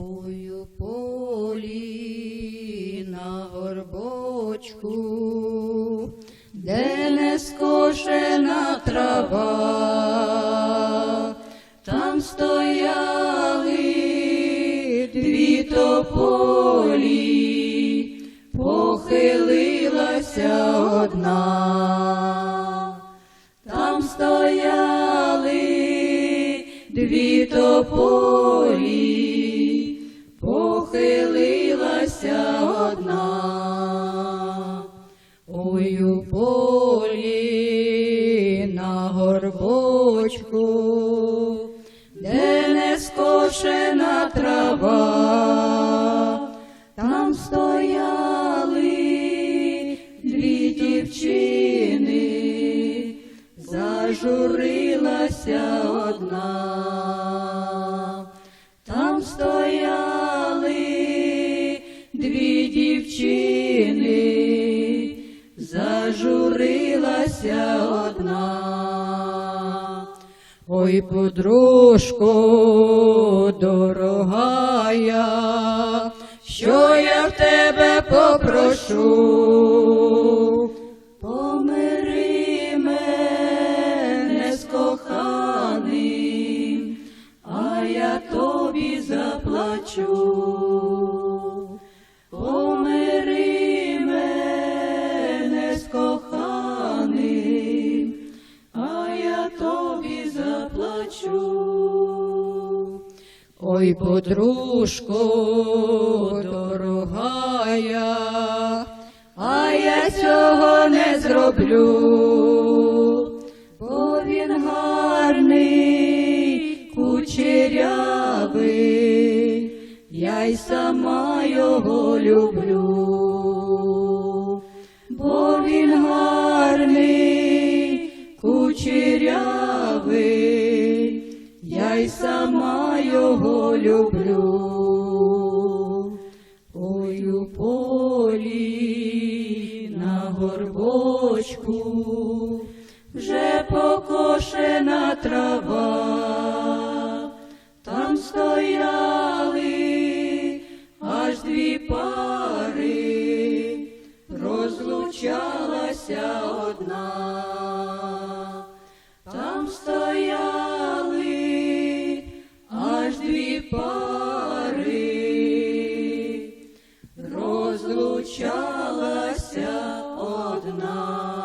Ой, у полі на горбочку, де не скошена трава, там стояли дві тополі, похилилася одна. Там стояли дві тополі, похилилася одна. Ой у полі на горбочку, де не скошена трава, там стояли дві дівчини, зажурилася одна. Зажурилася одна. Ой, подружко дорогая, що я в тебе попрошу, помири мене з коханим, а я тобі заплачу. Заплачу. Ой, подружко дорогая, а я цього не зроблю, бо він гарний, кучерявий, я й сама його люблю, бо він гарний, кучерявий, й сама його люблю. Ой у полі на горбочку вже покошена трава, там стояли аж дві пари, розлучалася пари розлучалася одна.